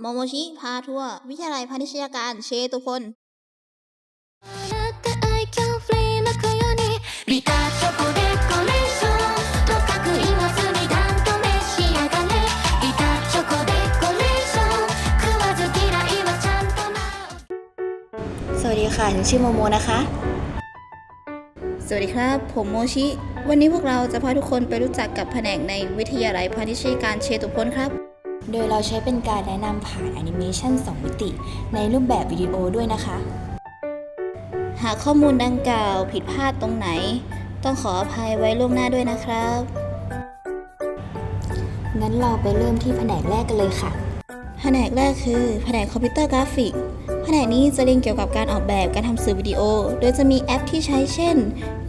โมโมชิ พาทัวร์วิทยาลัยพาณิชยาการเชตุพลสวัสดีค่ะฉันชื่อโมโมนะคะ สวัสดีครับ ผมโมชิ วันนี้พวกเราจะพาทุกคนไปรู้จักกับแผนกในวิทยาลัยพาณิชยการเชตุพลครับ โดยเราใช้เป็นการแนะนำผ่านแอนิเมชัน2 มิติ ในรูปแบบวิดีโอด้วยนะคะ หากข้อมูลดังกล่าวผิดพลาดตรงไหน ต้องขออภัยไว้ล่วงหน้าด้วยนะครับ งั้นเราไปเริ่มที่แผนกแรกกันเลยค่ะ แผนกแรกคือ แผนกคอมพิวเตอร์กราฟิกแผนกนี้จะเรียนเกี่ยวกับการออกแบบการทำสื่อวิดีโอ โดยจะมีแอปที่ใช้เช่น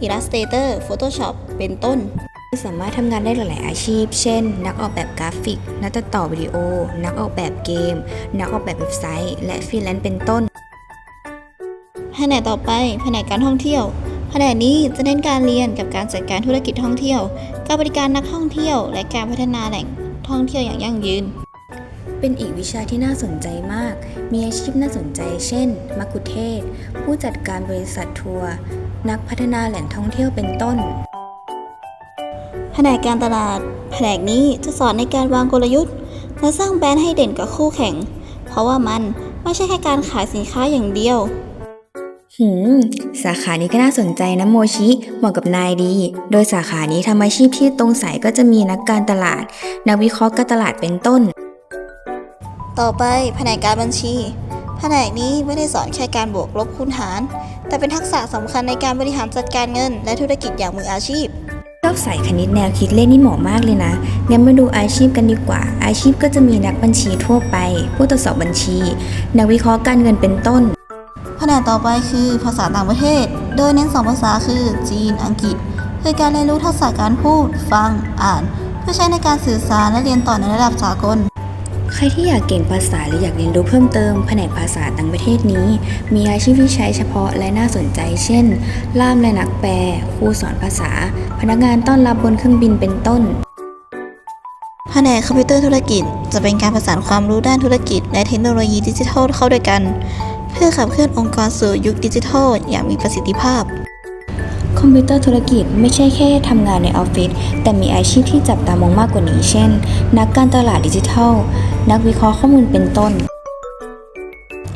Illustrator Photoshop เป็นต้น สามารถทำงานได้หลาย ๆ อาชีพ เช่น นักออกแบบกราฟิก นักตัดต่อวิดีโอ นักออกแบบเกม นักออกแบบเว็บไซต์ และฟรีแลนซ์เป็นต้น แผนกต่อไป แผนกการท่องเที่ยว แผนกนี้จะเน้นการเรียนกับการจัดการธุรกิจท่องเที่ยว การบริการนักท่องเที่ยว และการพัฒนาแหล่งท่องเที่ยวอย่างยั่งยืน เป็นอีกวิชาที่น่าสนใจมาก มีอาชีพน่าสนใจ เช่นมักคุเทศ ผู้จัดการบริษัททัวร์ นักพัฒนาแหล่งท่องเที่ยวเป็นต้น นกการตลาด แผนกนี้จะสอนในการวางกลยุทธ์ และสร้างแบรนด์ให้เด่นกว่าคู่แข่ง เพราะว่ามันไม่ใช่แค่การขายสินค้าอย่างเดียว หืม สาขานี้ก็น่าสนใจนะโมชิ เหมาะกับนายดี โดยสาขานี้ทำอาชีพที่ตรงสายก็จะมีนักการตลาด นักวิเคราะห์การตลาดเป็นต้น ต่อไปแผนกการบัญชี แผนกนี้ไม่ได้สอนแค่การบวกลบคูณหาร แต่เป็นทักษะสำคัญในการบริหารจัดการเงิน และธุรกิจอย่างมืออาชีพ ชอบสายคณิตแนวคิดเลขนี่เหมาะมากเลยนะ งั้นมาดูอาชีพกันดีกว่า อาชีพก็จะมีนักบัญชีทั่วไป ผู้ตรวจสอบบัญชี นักวิเคราะห์การเงินเป็นต้น แผนกต่อไปคือภาษาต่างประเทศ โดยเน้นสองภาษาคือจีน อังกฤษคือการเรียนรู้ทักษะการพูด ฟัง อ่าน เพื่อใช้ในการสื่อสารและเรียนต่อในระดับสากล ใครที่อยากเก่งภาษาหรืออยากเรียนรู้เพิ่มเติมแผนกภาษาต่างประเทศนี้ มีอาชีพที่ใช้เฉพาะและน่าสนใจ เช่น ล่ามและนักแปลครูสอนภาษา พนักงานต้อนรับบนเครื่องบินเป็นต้นแผนกคอมพิวเตอร์ธุรกิจ จะเป็นการประสานความรู้ด้านธุรกิจ และเทคโนโลยีดิจิทัลเข้าด้วยกัน เพื่อขับเคลื่อนองค์กรสู่ยุคดิจิทัลอย่างมีประสิทธิภาพ คอมพิวเตอร์ธุรกิจไม่ใช่แค่ทำงานในออฟฟิศแต่มีอาชีพที่จับตามองมากกว่านี้ เช่น นักการตลาดดิจิทัล นักวิเคราะห์ข้อมูลเป็นต้น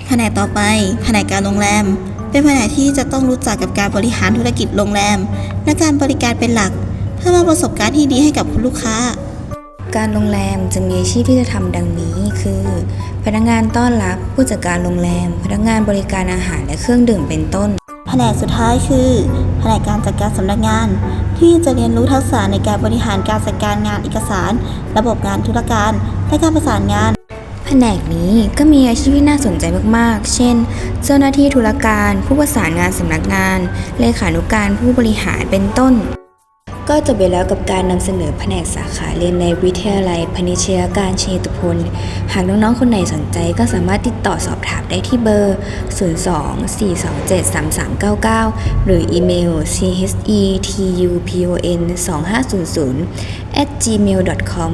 แผนกต่อไป แผนกการโรงแรม เป็นแผนกที่จะต้องรู้จักกับการบริหารธุรกิจโรงแรม และการบริการเป็นหลัก เพื่อมอบประสบการณ์ที่ดีให้กับคุณลูกค้า การโรงแรมจะมีอาชีพที่จะทำดังนี้คือ พนักงานต้อนรับผู้จัดการโรงแรม พนักงานบริการอาหารและเครื่องดื่มเป็นต้นแผนกสุดท้ายคือ แผนกการจัดการสำนักงาน ที่จะเรียนรู้ทักษะในการบริหารการจัดการงานเอกสาร ระบบงานธุรการ และการประสานงาน แผนกนี้ก็มีอาชีพที่น่าสนใจมากๆ เช่น เจ้าหน้าที่ธุรการ ผู้ประสานงานสำนักงาน เลขานุการผู้บริหารเป็นต้น ก็จบไปแล้วกับการนำเสนอแผนกสาขาเรียนในวิทยาลัยพนิชยการเชตุพล หากน้องๆ คนไหนสนใจก็สามารถติดต่อสอบถามได้ที่เบอร์ 02-427-3399 หรืออีเมล chetupon 2500 at gmail.com